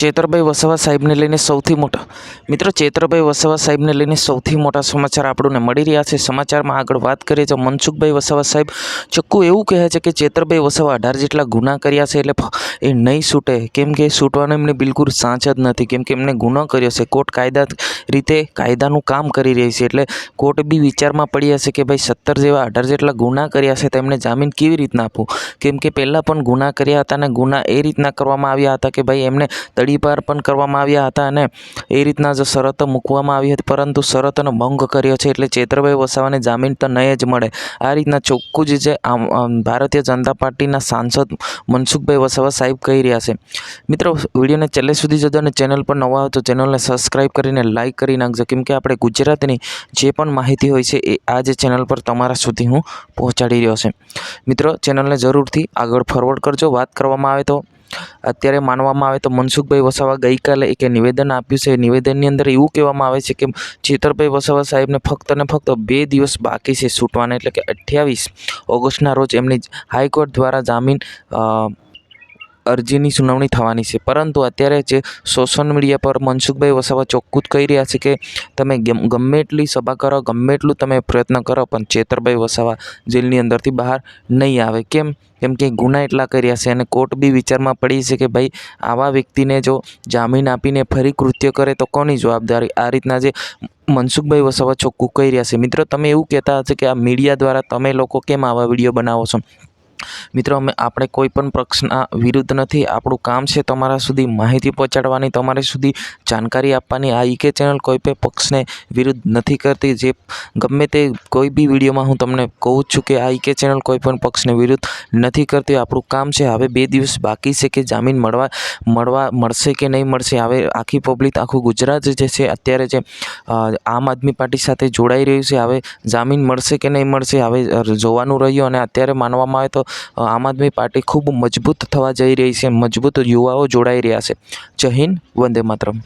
ચેતરભાઈ વસાવા સાહેબને લઈને સૌથી મોટા. મિત્રો, ચેતરભાઈ વસાવા સાહેબને લઈને સૌથી મોટા સમાચાર આપણને મળી રહ્યા છે. સમાચારમાં આગળ વાત કરીએ તો મનસુખભાઈ વસાવા સાહેબ ચક્કુ એવું કહે છે કે ચેતરભાઈ વસાવા અઢાર જેટલા ગુના કર્યા છે એટલે એ નહીં છૂટે. કેમ કે છૂટવાનો એમને બિલકુલ સાંચ જ નથી. કેમ કે એમને ગુનો કર્યો છે. કોર્ટ કાયદા રીતે કાયદાનું કામ કરી રહી છે. એટલે કોર્ટ બી વિચારમાં પડી હશે કે ભાઈ સત્તર જેવા અઢાર જેટલા ગુના કર્યા છે તો એમને જામીન કેવી રીતના આપવું? કેમ કે પહેલાં પણ ગુના કર્યા હતા અને ગુના એ રીતના કરવામાં આવ્યા હતા કે ભાઈ એમને તડીપાર પણ કરવામાં આવ્યા હતા અને એ રીતના જ શરતો મૂકવામાં આવી હતી. પરંતુ શરતોનો ભંગ કર્યો છે એટલે ચેતરભાઈ વસાવાને જામીન તો નહીં જ મળે. આ રીતના ચોખ્ખું જ જે ભારતીય જનતા પાર્ટીના સાંસદ મનસુખભાઈ વસાવા સાહેબ કહી રહ્યા છે. મિત્રો, વિડીયોને છેલ્લે સુધી જજો અને ચેનલ પર નવા હો તો ચેનલને સબસ્ક્રાઈબ કરીને લાઇક કરી નાખજો. કેમ કે આપણે ગુજરાતની જે પણ માહિતી હોય છે એ આ જે ચેનલ પર તમારા સુધી હું પહોંચાડી રહ્યો છે. મિત્રો, ચેનલને જરૂરથી આગળ ફોરવર્ડ કરજો. વાત કરવામાં આવે તો અત્યારે માનવામાં આવે તો મનસુખભાઈ વસાવા ગઈકાલે એક નિવેદન આપ્યું છે. નિવેદનની અંદર એવું કહેવામાં આવે છે કે ચેતરભાઈ વસાવા સાહેબને ફક્ત ને ફક્ત બે દિવસ બાકી છે છૂટવાના, એટલે કે અઠ્યાવીસ ઓગસ્ટના રોજ એમની હાઈકોર્ટ દ્વારા જામીન અરજીની સુનાવણી થવાની છે. પરંતુ અત્યારે જે સોશિયલ મીડિયા પર મનસુખભાઈ વસાવા ચોખ્ખું કહી રહ્યા છે કે તમે ગમે એટલી સભા કરો, ગમે એટલું તમે પ્રયત્ન કરો, પણ ચેતરભાઈ વસાવા જેલની અંદરથી બહાર નહીં આવે. કેમ? કેમ કે ગુના એટલા કર્યા છે અને કોર્ટ બી વિચારમાં પડી છે કે ભાઈ, આવા વ્યક્તિને જો જામીન આપીને ફરી કૃત્ય કરે તો કોની જવાબદારી? આ રીતના જે મનસુખભાઈ વસાવા ચોખ્ખું કહી રહ્યા છે. મિત્રો, તમે એવું કહેતા હશે કે આ મીડિયા દ્વારા તમે લોકો કેમ આવા વીડિયો બનાવો છો? મિત્રો, અમે આપણે કોઈ પણ પક્ષના વિરુદ્ધ નથી. આપણું કામ છે તમારા સુધી માહિતી પહોંચાડવાની, તમારા સુધી જાણકારી આપવાની. આ ઈકે ચેનલ કોઈ પણ પક્ષને વિરુદ્ધ નથી કરતી. જે ગમે તે કોઈ બી વિડીયોમાં હું તમને કહું છું કે આ ઈકે ચેનલ કોઈ પણ પક્ષને વિરુદ્ધ નથી કરતી. આપણું કામ છે હવે બે દિવસ બાકી છે કે જામીન મળવા મળવા મળશે કે નહીં મળશે. હવે આખી પબ્લિક, આખું ગુજરાત જે છે, અત્યારે જે આમ આદમી પાર્ટી સાથે જોડાઈ રહ્યું છે. હવે જામીન મળશે કે નહીં મળશે, હવે જોવાનું રહ્યું અને અત્યારે માનવામાં આવે તો આમ આદમી પાર્ટી ખૂબ મજબૂત થવા જઈ રહી છે. મજબૂત યુવાઓ જોડાઈ રહ્યા છે. જય હિન્દ, વંદે માતરમ.